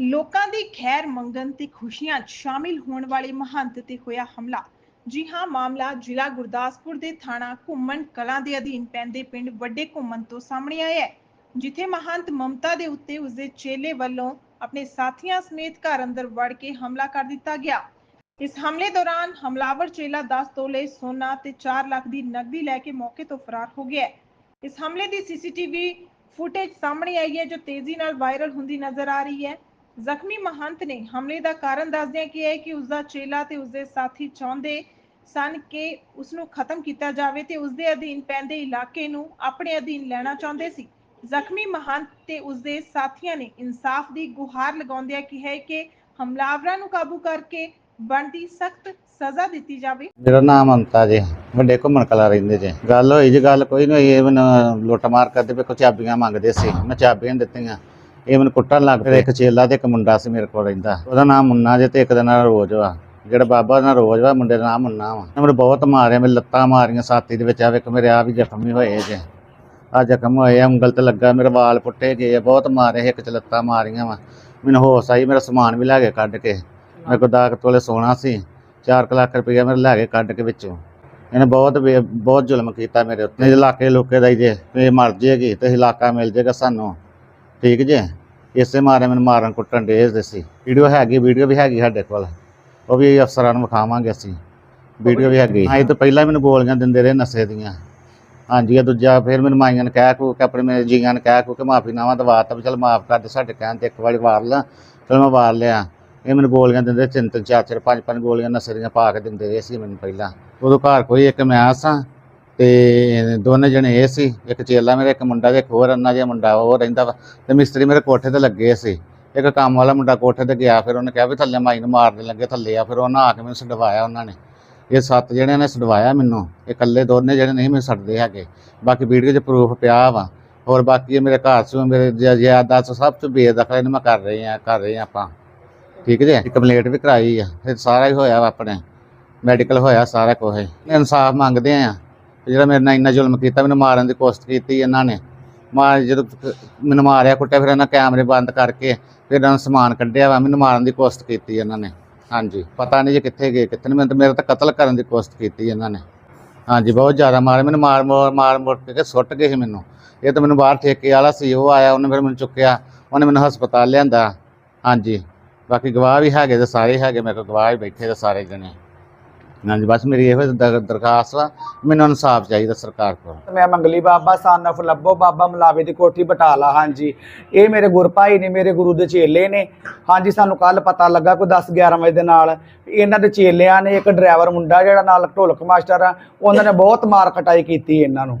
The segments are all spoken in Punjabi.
ਲੋਕਾਂ ਦੀ ਖੈਰ ਮੰਗਣ ਤੇ ਖੁਸ਼ੀਆਂ 'ਚ ਸ਼ਾਮਿਲ ਹੋਣ ਵਾਲੇ ਮਹੰਤ ਤੇ ਹੋਇਆ ਹਮਲਾ। ਜੀ ਹਾਂ, ਮਾਮਲਾ ਜ਼ਿਲ੍ਹਾ ਗੁਰਦਾਸਪੁਰ ਦੇ ਥਾਣਾ ਘੁੰਮਣ ਕਲਾਂ ਦੇ ਅਧੀਨ ਪੈਂਦੇ ਪਿੰਡ ਵੱਡੇ ਘੁੰਮਣ ਤੋਂ ਸਾਹਮਣੇ ਆਇਆ ਹੈ, ਜਿੱਥੇ ਮਹੰਤ ਮਮਤਾ ਦੇ ਉੱਤੇ ਉਸਦੇ ਚੇਲੇ ਵੱਲੋਂ ਆਪਣੇ ਸਾਥੀਆਂ ਸਮੇਤ ਘਰ ਅੰਦਰ ਵੜ ਕੇ ਹਮਲਾ ਕਰ ਦਿੱਤਾ ਗਿਆ। ਇਸ ਹਮਲੇ ਦੌਰਾਨ ਹਮਲਾਵਰ ਚੇਲਾ 10 ਤੋਲੇ ਸੋਨਾ ਤੇ 4 ਲੱਖ ਦੀ ਨਕਦੀ ਲੈ ਕੇ ਮੌਕੇ ਤੋਂ ਫਰਾਰ ਹੋ ਗਿਆ ਇਸ ਹਮਲੇ ਦੀ ਸੀਸੀਟੀਵੀ ਫੁਟੇਜ ਸਾਹਮਣੇ ਆਈ ਹੈ, ਜੋ ਤੇਜ਼ੀ ਨਾਲ ਵਾਇਰਲ ਹੁੰਦੀ ਨਜ਼ਰ ਆ ਰਹੀ ਹੈ। ਜ਼ਖਮੀ ਮਹੰਤ ਨੇ ਹਮਲੇ ਦਾ ਕਾਰਨ ਦੱਸਦਿਆਂ ਕਿਹਾ ਹੈ ਕਿ ਉਸ ਦਾ ਚੇਲਾ ਤੇ ਉਸਦੇ ਸਾਥੀ ਚਾਹੁੰਦੇ ਸਨ ਕਿ ਉਸ ਨੂੰ ਖਤਮ ਕੀਤਾ ਜਾਵੇ ਤੇ ਉਸ ਦੇ ਅਧੀਨ ਪੈਂਦੇ ਇਲਾਕੇ ਨੂੰ ਆਪਣੇ ਅਧੀਨ ਲੈਣਾ ਚਾਹੁੰਦੇ ਸੀ। ਜ਼ਖਮੀ ਮਹੰਤ ਤੇ ਉਸਦੇ ਸਾਥੀਆਂ ਨੇ ਇਨਸਾਫ ਦੀ ਗੁਹਾਰ ਲਗਾਉਂਦਿਆਂ ਕਿਹਾ ਕਿ ਹਮਲਾਵਰਾਂ ਨੂੰ ਕਾਬੂ ਕਰਕੇ ਬਣਦੀ ਸਖਤ ਸਜ਼ਾ ਦਿੱਤੀ ਜਾਵੇ। ਮੇਰਾ ਨਾਮ ਮਮਤਾ ਜੀ ਵੱਡੇ ਘੁੰਮਣ ਕਲਾ ਰਹਿੰਦੇ ਜੇ। ਗੱਲ ਹੋਈ ਜੀ, ਗੱਲ ਕੋਈ ਨਹੀਂ ਹੋਈ, ਇਹ ਮੈਨੂੰ ਲੁੱਟ ਮਾਰ ਕਰਦੇ ਪਏ ਕੋ ਚਾਬੀਆਂ ਮੰਗਦੇ ਸੀ। ਮੈਂ ਚਾਬੀਆਂ ਦਿੱਤੀਆਂ। ਇਹ ਮੈਨੂੰ ਕੁੱਟਣ ਲੱਗ ਪਿਆ ਇੱਕ ਚੇਲਾ ਤੇ ਇੱਕ ਮੁੰਡਾ ਸੀ ਮੇਰੇ ਕੋਲ ਰਹਿੰਦਾ। ਉਹਦਾ ਨਾਮ ਮੁੰਨਾ ਜੇ ਤੇ ਇੱਕ ਦਾ ਨਾਮ ਰੋਜ਼ ਵਾ। ਜਿਹੜਾ ਬਾਬਾ ਦਾ ਨਾਮ ਰੋਜ਼ ਵਾ, ਮੁੰਡੇ ਦਾ ਨਾਮ ਮੁੰਨਾ ਵਾ। ਉਹਨੇ ਮੈਨੂੰ ਬਹੁਤ ਮਾਰਿਆ ਮੇਰੇ ਲੱਤਾਂ ਮਾਰੀਆਂ ਸਾਥੀ ਦੇ ਵਿੱਚ। ਆ ਵੇਖ, ਮੇਰੇ ਆ ਵੀ ਜ਼ਖਮੀ ਹੋਏ ਜੇ। ਆ ਜ਼ਖਮ ਹੋਏ ਆ, ਉਂਗਲ ਤੇ ਲੱਗਾ, ਮੇਰੇ ਵਾਲ ਪੁੱਟੇ ਗਏ ਆ, ਬਹੁਤ ਮਾਰੇ, ਇੱਕ ਚ ਲੱਤਾਂ ਮਾਰੀਆਂ ਵਾ। ਮੈਨੂੰ ਹੋਸ਼ ਆਈ, ਮੇਰਾ ਸਮਾਨ ਵੀ ਲੈ ਕੇ ਕੱਢ ਕੇ। ਮੇਰੇ ਕੋਲ ਦਾਗ ਤੋਲੇ ਸੋਨਾ ਸੀ। 4 ਲੱਖ ਰੁਪਈਆ ਮੇਰੇ ਲੈ ਕੇ ਕੱਢ ਕੇ ਵਿੱਚੋਂ। ਇਹਨੇ ਬਹੁਤ ਬੇ- ਬਹੁਤ ਜ਼ੁਲਮ ਕੀਤਾ ਮੇਰੇ ਉੱਤੇ। ਇਲਾਕੇ ਲੋਕੇ ਦਾ ਹੀ ਜੇ ਮਰ ਜੇਗੀ ਤੇ ਇਲਾਕਾ ਮਿਲ ਜੇਗਾ ਸਾਨੂੰ। ਠੀਕ ਜੇ? ਇਸੇ ਮਾਰੇ ਮੈਨੂੰ ਮਾਰਨ ਕੁੱਟਣ ਦੇ ਸੀ। ਵੀਡੀਓ ਹੈਗੀ, ਵੀਡੀਓ ਵੀ ਹੈਗੀ ਸਾਡੇ ਕੋਲ। ਉਹ ਵੀ ਅਫਸਰਾਂ ਨੂੰ ਵਿਖਾਵਾਂਗੇ ਅਸੀਂ। ਵੀਡੀਓ ਵੀ ਹੈਗੀ। ਹਾਂ ਇਹ ਤੋਂ ਪਹਿਲਾਂ ਮੈਨੂੰ ਗੋਲੀਆਂ ਦਿੰਦੇ ਰਹੇ ਨਸ਼ੇ ਦੀਆਂ। ਹਾਂਜੀ, ਇਹ ਦੂਜਾ ਫਿਰ ਮੈਨੂੰ ਮਾਈਆਂ ਨੇ ਕਹਿ ਕੂ ਕਿ ਆਪਣੇ ਮੇਰੇ ਜੀਆਂ ਨੇ ਕਹਿ ਕੂ ਕਿ ਮਾਫੀ ਨਾਵਾ ਦਵਾ ਤਾ ਵੀ ਚਲ ਮਾਫ ਕਰ ਦੇ ਸਾਡੇ ਕਹਿਣ ਤੇ ਇੱਕ ਵਾਰੀ ਵਾਰ ਲਾ। ਚਲ ਮੈਂ ਵਾਰ ਲਿਆ। ਇਹ ਮੈਨੂੰ ਗੋਲੀਆਂ ਦਿੰਦੇ ਤਿੰਨ ਤਿੰਨ ਚਾਰ ਚਾਰ ਪੰਜ ਪੰਜ ਗੋਲੀਆਂ ਨਸ਼ੇ ਦੀਆਂ ਪਾ ਕੇ ਦਿੰਦੇ ਰਹੇ ਸੀ ਮੈਨੂੰ ਪਹਿਲਾਂ। ਉਦੋਂ ਘਰ ਕੋਈ ਇੱਕ ਮੈਂ ਸਾਂ। ਤੇ ਦੋਨੇ ਜਣੇ ਇਹ ਸੀ, ਇੱਕ ਚੇਲਾ ਮੇਰਾ, ਇੱਕ ਮੁੰਡਾ ਤੇ ਇੱਕ ਹੋਰ ਅੰਨਾ ਜਿਹਾ ਮੁੰਡਾ ਉਹ ਰਹਿੰਦਾ ਵਾ। ਤੇ ਮਿਸਤਰੀ ਮੇਰੇ ਕੋਠੇ ਤੇ ਲੱਗੇ ਸੀ। ਇੱਕ ਕੰਮ ਵਾਲਾ ਮੁੰਡਾ ਕੋਠੇ ਤੇ ਗਿਆ, ਫਿਰ ਉਹਨੇ ਕਿਹਾ ਵੀ ਥੱਲੇ ਮਾਈ ਨੂੰ ਮਾਰਨ ਲੱਗੇ ਥੱਲੇ ਆ, ਫਿਰ ਉਹਨਾਂ ਆ ਕੇ ਮੈਨੂੰ ਛਡਵਾਇਆ ਉਹਨਾਂ ਨੇ। ਇਹ ਸੱਤ ਜਣਿਆਂ ਨੇ ਛਡਵਾਇਆ ਮੈਨੂੰ। ਇਹ ਇਕੱਲੇ ਦੋਨੇ ਜਿਹੜੇ ਨਹੀਂ ਮੈਨੂੰ ਛੱਡਦੇ ਹੈਗੇ। ਬਾਕੀ ਵੀਡੀਓ 'ਚ ਪ੍ਰੂਫ ਪਿਆ ਵਾ। ਹੋਰ ਬਾਕੀ ਇਹ ਮੇਰੇ ਘਰ 'ਚ, ਮੇਰੇ ਜ਼ਿਆਦਾ ਸਭ ਤੋਂ ਬੇਦਖਲ ਇਹਨੂੰ ਮੈਂ ਕਰ ਰਹੇ ਆ ਕਰ ਰਹੇ ਆ ਆਪਾਂ। ਠੀਕ ਜੇ? ਕੰਪਲੇਂਟ ਵੀ ਕਰਾਈ ਆ। ਫਿਰ ਸਾਰਾ ਹੀ ਹੋਇਆ ਵਾ ਆਪਣੇ। ਮੈਡੀਕਲ ਹੋਇਆ ਸਾਰਾ ਕੁਝ ਇਨਸਾਫ ਮੰਗਦੇ ਆ। ਜਿਹੜਾ ਮੇਰੇ ਨਾਲ ਇੰਨਾ ਜ਼ੁਲਮ ਕੀਤਾ, ਮੈਨੂੰ ਮਾਰਨ ਦੀ ਕੋਸ਼ਿਸ਼ ਕੀਤੀ ਇਹਨਾਂ ਨੇ। ਮਾਰ, ਜਦੋਂ ਮੈਨੂੰ ਮਾਰਿਆ, ਕੁੱਟਿਆ, ਫਿਰ ਇਹਨਾਂ ਕੈਮਰੇ ਬੰਦ ਕਰਕੇ ਫਿਰ ਇਹਨਾਂ ਨੂੰ ਸਮਾਨ ਕੱਢਿਆ ਵਾ। ਮੈਨੂੰ ਮਾਰਨ ਦੀ ਕੋਸ਼ਿਸ਼ ਕੀਤੀ ਇਹਨਾਂ ਨੇ। ਹਾਂਜੀ, ਪਤਾ ਨਹੀਂ ਜੇ ਕਿੱਥੇ ਗਏ, ਕਿੱਥੇ ਨਹੀਂ। ਮੈਨੂੰ ਤਾਂ, ਮੇਰਾ ਤਾਂ ਕਤਲ ਕਰਨ ਦੀ ਕੋਸ਼ਿਸ਼ ਕੀਤੀ ਇਹਨਾਂ ਨੇ। ਹਾਂਜੀ, ਬਹੁਤ ਜ਼ਿਆਦਾ ਮਾਰੇ। ਮੈਨੂੰ ਮਾਰ ਮਾਰ ਮਾਰ ਮੁੜ ਕੇ ਸੁੱਟ ਗਏ ਸੀ ਮੈਨੂੰ। ਇਹ ਤਾਂ ਮੈਨੂੰ ਬਾਹਰ ਠੇਕੇ ਵਾਲਾ ਸੀ, ਉਹ ਆਇਆ, ਉਹਨੇ ਫਿਰ ਮੈਨੂੰ ਚੁੱਕਿਆ। ਉਹਨੇ ਮੈਨੂੰ ਹਸਪਤਾਲ ਲਿਆਂਦਾ। ਹਾਂਜੀ, ਬਾਕੀ ਗਵਾਹ ਵੀ ਹੈਗੇ ਤੇ ਸਾਰੇ ਹੈਗੇ, ਮੇਰੇ ਕੋਲ ਗਵਾਹ ਹੀ ਬੈਠੇ ਤੇ ਸਾਰੇ ਜਣੇ। ਹਾਂਜੀ, ਬਸ ਮੇਰੀ ਇਹੋ ਦਰ- ਦਰਖਾਸਤ ਆ, ਮੈਨੂੰ ਇਨਸਾਫ ਚਾਹੀਦਾ ਸਰਕਾਰ ਕੋਲ। ਮੈਂ ਮੰਗਲੀ ਬਾਬਾ ਸਾਨਫ ਲੱਭੋ, ਬਾਬਾ ਮਲਾਵੇ ਦੀ ਕੋਠੀ ਬਟਾਲਾ, ਹਾਂਜੀ। ਇਹ ਮੇਰੇ ਗੁਰਭਾਈ ਨੇ, ਮੇਰੇ ਗੁਰੂ ਦੇ ਚੇਲੇ ਨੇ। ਹਾਂਜੀ, ਸਾਨੂੰ ਕੱਲ ਪਤਾ ਲੱਗਾ ਕੋਈ 10 11 ਵਜੇ ਦੇ ਨਾਲ। ਇਹਨਾਂ ਦੇ ਚੇਲਿਆਂ ਨੇ ਇੱਕ ਡਰਾਈਵਰ ਮੁੰਡਾ ਜਿਹੜਾ ਨਾਲ ਢੋਲਕ ਮਾਸਟਰ ਆ, ਉਹਨਾਂ ਨੇ ਬਹੁਤ ਮਾਰ ਕਟਾਈ ਕੀਤੀ ਇਹਨਾਂ ਨੂੰ।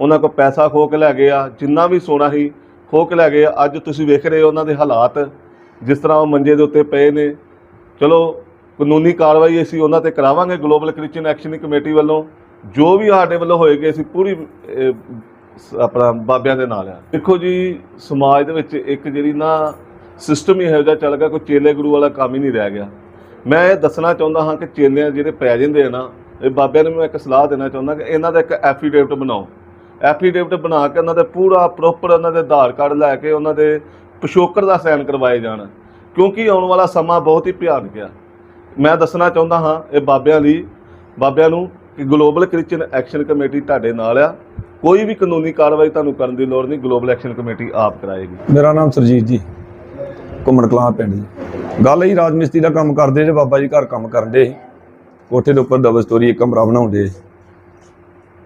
ਉਹਨਾਂ ਕੋਲ ਪੈਸਾ ਖੋਹ ਕੇ ਲੈ ਗਏ ਆ, ਜਿੰਨਾ ਵੀ ਸੋਨਾ ਸੀ ਖੋਹ ਕੇ ਲੈ ਗਏ ਆ। ਅੱਜ ਤੁਸੀਂ ਵੇਖ ਰਹੇ ਹੋ ਉਹਨਾਂ ਦੇ ਹਾਲਾਤ, ਜਿਸ ਤਰ੍ਹਾਂ ਉਹ ਮੰਜੇ ਦੇ ਉੱਤੇ ਪਏ ਨੇ। ਚਲੋ, ਕਾਨੂੰਨੀ ਕਾਰਵਾਈ ਅਸੀਂ ਉਹਨਾਂ ਤੇ ਕਰਾਵਾਂਗੇ ਗਲੋਬਲ ਕ੍ਰਿਸਚੀਅਨ ਐਕਸ਼ਨ ਕਮੇਟੀ ਵੱਲੋਂ। ਜੋ ਵੀ ਸਾਡੇ ਵੱਲੋਂ ਹੋਏਗੀ ਅਸੀਂ ਪੂਰੀ ਆਪਣਾ ਬਾਬਿਆਂ ਦੇ ਨਾਲ ਆ। ਦੇਖੋ ਜੀ, ਸਮਾਜ ਦੇ ਵਿੱਚ ਇੱਕ ਜਿਹੜੀ ਨਾ ਸਿਸਟਮ ਹੀ ਇਹੋ ਜਿਹਾ ਚੱਲ ਗਿਆ, ਕੋਈ ਚੇਲੇ ਗੁਰੂ ਵਾਲਾ ਕੰਮ ਹੀ ਨਹੀਂ ਰਹਿ ਗਿਆ। ਮੈਂ ਇਹ ਦੱਸਣਾ ਚਾਹੁੰਦਾ ਹਾਂ ਕਿ ਚੇਲੇ ਜਿਹੜੇ ਪੈ ਜਾਂਦੇ ਆ ਨਾ, ਇਹ ਬਾਬਿਆਂ ਨੂੰ ਮੈਂ ਇੱਕ ਸਲਾਹ ਦੇਣਾ ਚਾਹੁੰਦਾ ਕਿ ਇਹਨਾਂ ਦਾ ਇੱਕ ਐਫੀਡੇਵਿਟ ਬਣਾਓ। ਐਫੀਡੇਵਿਟ ਬਣਾ ਕੇ ਉਹਨਾਂ ਦੇ ਪੂਰਾ ਪ੍ਰੋਪਰ ਉਹਨਾਂ ਦੇ ਆਧਾਰ ਕਾਰਡ ਲੈ ਕੇ ਉਹਨਾਂ ਦੇ ਪਿਛੋਕੜ ਦਾ ਸਾਈਨ ਕਰਵਾਏ ਜਾਣ। ਕਿਉਂਕਿ ਆਉਣ ਵਾਲਾ ਸਮਾਂ ਬਹੁਤ ਹੀ ਭਿਆਨਕ ਆ। ਮੈਂ ਦੱਸਣਾ ਚਾਹੁੰਦਾ ਹਾਂ ਇਹ ਬਾਬਿਆਂ ਲਈ, ਬਾਬਿਆਂ ਨੂੰ ਕਿ ਗਲੋਬਲ ਕ੍ਰਿਸਚੀਅਨ ਐਕਸ਼ਨ ਕਮੇਟੀ ਤੁਹਾਡੇ ਨਾਲ ਆ। ਕੋਈ ਵੀ ਕਾਨੂੰਨੀ ਕਾਰਵਾਈ ਤੁਹਾਨੂੰ ਕਰਨ ਦੀ ਲੋੜ ਨਹੀਂ ਗਲੋਬਲ ਐਕਸ਼ਨ ਕਮੇਟੀ ਆਪ ਕਰਾਏਗੀ। ਮੇਰਾ ਨਾਮ ਸਰਜੀਤ ਜੀ, ਘੁੰਮਣ ਕਲਾਂ ਪਿੰਡ ਜੀ। ਗੱਲ ਹੀ ਰਾਜਮਿਸਤਰੀ ਦਾ ਕੰਮ ਕਰਦੇ ਜੇ ਬਾਬਾ ਜੀ ਘਰ ਕੰਮ ਕਰਦੇ ਸੀ। ਕੋਠੇ ਦੇ ਉੱਪਰ ਡਬਲ ਸਟੋਰੀ ਇੱਕ ਕਮਰਾ ਬਣਾਉਂਦੇ